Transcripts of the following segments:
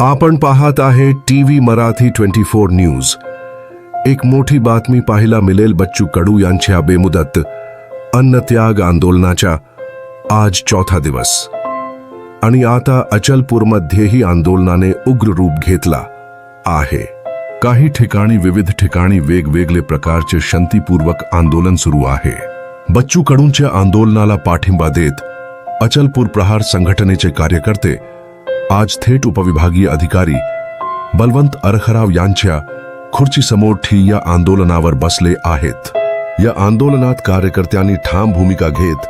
आपण पाहत आहे T V Marathi twenty four news. एक मोठी बातमी पाहायला मिळेल बच्चू कडू यांच्या बेमुदत. अन्नत्याग आंदोलनाच्या आज चौथा दिवस. आणि आता अचलपूरमध्येही आंदोलनाने उग्र रूप घेतला आहे. काही ठिकाणी विविध ठिकाणी वेगवेगळे प्रकारचे शांतीपूर्वक आंदोलन सुरू आहे. बच्चू कडूंच्या आंदोलनाला पाठिंबा देत अचलपूर प्रहार संघटनेचे कार्यकर्ते आज थेट उपविभागीय अधिकारी बलवंत अरखराव यांच्या खुर्चीसमोर ठिय्या आंदोलनावर बसले आहेत. या आंदोलनात कार्यकर्त्यांनी ठाम भूमिका घेत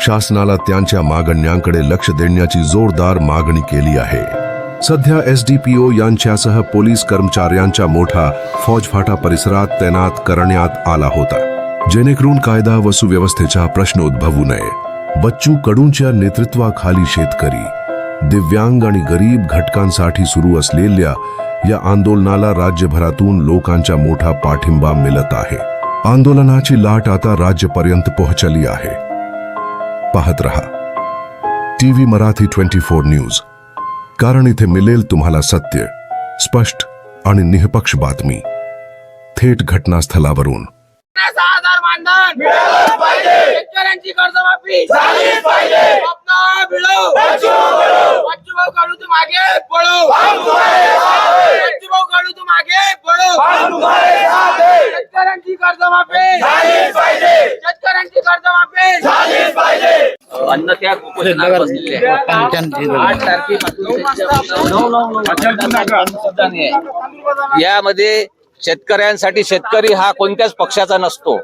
शासनाला त्यांच्या मागण्यांकडे लक्ष देण्याची जोरदार मागणी केली आहे. सध्या एस डीपीओ यांच्यासह पोलीस कर्मचाऱ्यांचा मोठा फौजफाटा परिसरात तैनात करण्यात आला होता. जेणेकरून कायदा व सुव्यवस्थेचा प्रश्न उद्भवू नये. बच्चू कडूंच्या नेतृत्वाखाली शेतकरी दिव्यांग आणि गरीब घटकांसाठी सुरू असलेल्या या आंदोलनाला राज्यभरातून लोकांचा मोठा पाठिंबा मिळत आहे. आंदोलनाची लाट आता राज्यपर्यंत पोहोचली आहे. पाहत रहा. TV Marathi twenty four news. कारण इथे मिळेल तुम्हाला सत्य स्पष्ट आणि निःपक्ष बातमी. थेट घटनास्थळावरून मानधन शेतकऱ्यांची कर्जमाफी स्वप्न बिळो बच्चू भाऊ काढू तू मागे पळो बच्चू भाऊ काढू तू मागे पळो शेतकऱ्यांची कर्जमाफी शेतकऱ्यांची कर्जमाफी अन्न त्या उपोषणात बसलेले आहे. आठ तारखेपासून त्यांच्या सुद्धा नाही आहे. यामध्ये शेतकऱ्यांसाठी शेतकरी हा कोणत्याच पक्षाचा नसतो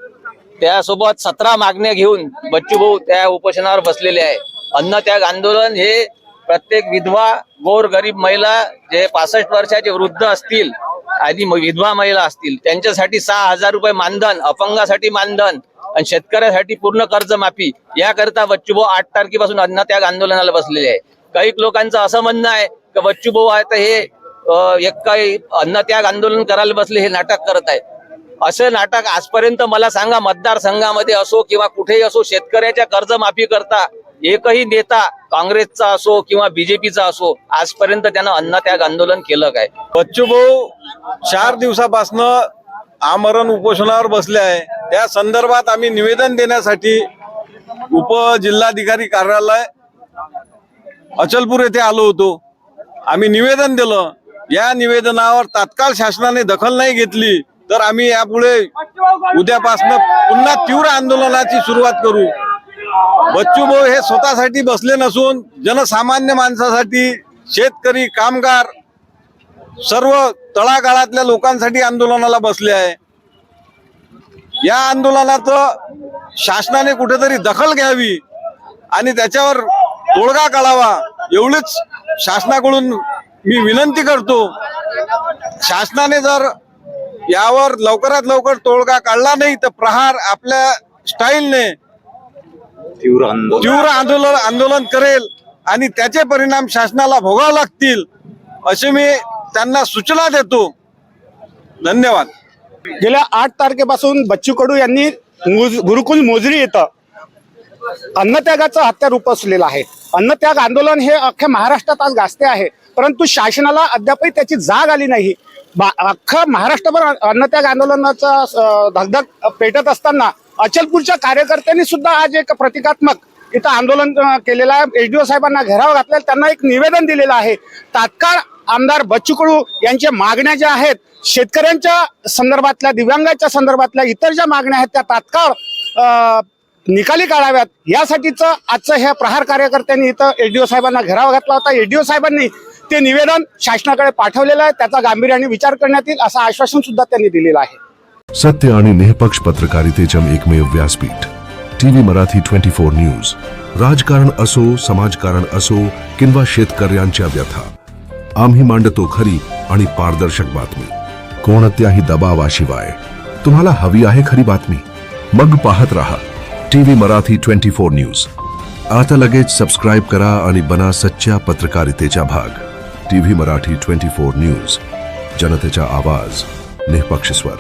त्यासोबत सतरा मागण्या घेऊन बच्चू भाऊ त्या उपोषणावर बसलेले आहे. अन्न त्याग आंदोलन हे प्रत्येक विधवा गोर गरीब महिला जे पासष्ट वर्षाचे वृद्ध असतील आणि विधवा महिला असतील त्यांच्यासाठी सहा हजार रुपये मानधन अपंगासाठी मानधन आणि शेतकऱ्यासाठी पूर्ण कर्जमाफी याकरता बच्चूभाऊ आठ तारखेपासून अन्न त्याग आंदोलनाला बसलेले आहे. काही लोकांचं असं म्हणणं आहे की बच्चूभाऊ आता हे एक काही अन्न त्याग आंदोलन करायला बसले हे नाटक करत आहे. असं नाटक आजपर्यंत मला सांगा मतदारसंघामध्ये असो किंवा कुठेही असो शेतकऱ्याच्या कर्जमाफी करता एकही नेता काँग्रेसचा असो किंवा बीजेपीचा असो आजपर्यंत त्यानं अन्न त्याग आंदोलन केलं काय? बच्चू भाऊ चार दिवसापासनं आमरण उपोषणावर बसले आहे. त्या संदर्भात आम्ही निवेदन देण्यासाठी उपजिल्हाधिकारी कार्यालय अचलपूर येथे आलो होतो. आम्ही निवेदन दिलं. या निवेदनावर तात्काळ शासनाने दखल नाही घेतली. तर आम्ही यापुढे उद्यापासनं पुन्हा तीव्र आंदोलनाची सुरुवात करू. बच्चू भाऊ हे स्वतःसाठी बसले नसून जनसामान्य माणसासाठी शेतकरी कामगार सर्व तळागाळातल्या लोकांसाठी आंदोलनाला बसले आहे. या आंदोलनाचं शासनाने कुठेतरी दखल घ्यावी आणि त्याच्यावर तोडगा काढावा एवढीच शासनाकडून मी विनंती करतो. शासनाने जर यावर लवकरात लवकर तोडगा काढला नाही तर प्रहार आपल्या स्टाईलने तीव्र आंदोलन. आंदोलन करेल आणि त्याचे परिणाम शासनाला भोगावे लागतील असे मी त्यांना सूचना देतो. धन्यवाद. गेल्या आठ तारखेपासून बच्चू कडू यांनी गुरुकुल मोजरी येतं अन्नत्यागाचं हत्यार उपसलेलं आहे. अन्नत्याग आंदोलन हे अख्ख्या महाराष्ट्रात आज गाजते आहे. परंतु शासनाला अद्यापही त्याची जाग आली नाही. अख्खं महाराष्ट्रभर अन्नत्याग आंदोलनाचा धगधग पेटत असताना अचलपूरच्या कार्यकर्त्यांनी सुद्धा आज एक प्रतिकात्मक इथं आंदोलन केलेलं आहे. एचडीओ साहेबांना घेराव घातलेला त्यांना एक निवेदन दिलेलं आहे. तात्काळ आमदार बच्चू कडू यांच्या मागण्या ज्या आहेत शेतकऱ्यांच्या संदर्भातल्या दिव्यांगाच्या संदर्भातल्या इतर ज्या मागण्या आहेत त्या तात्काळ निकाली काढाव्यात. यासाठीचं आजचं ह्या प्रहार कार्यकर्त्यांनी इथं एचडीओ साहेबांना घेराव घातला होता. एचडीओ साहेबांनी ते निवेदन शासनाकडे पाठवलेलं आहे. त्याचा गांभीर्याने विचार करण्यात येईल असं आश्वासन सुद्धा त्यांनी दिलेलं आहे. सत्य आणि निष्पक्ष पत्रकारितेच्या एकमेव व्यासपीठ TV Marathi twenty four news. राजकारण असो समाजकारण असो किंवा शेतकऱ्यांच्या व्यथा. आम्ही मांडतो खरी आणि पारदर्शक बातमी. कोणत्याही दबावाशिवाय. तुम्हाला हवी आहे खरी बातमी? मग पाहत रहा. TV Marathi twenty four news. आता लगेच सबस्क्राईब करा आणि बना सच्च्या पत्रकारितेचा भाग. TV Marathi twenty four news. जनतेचा आवाज निःपक्षस्वर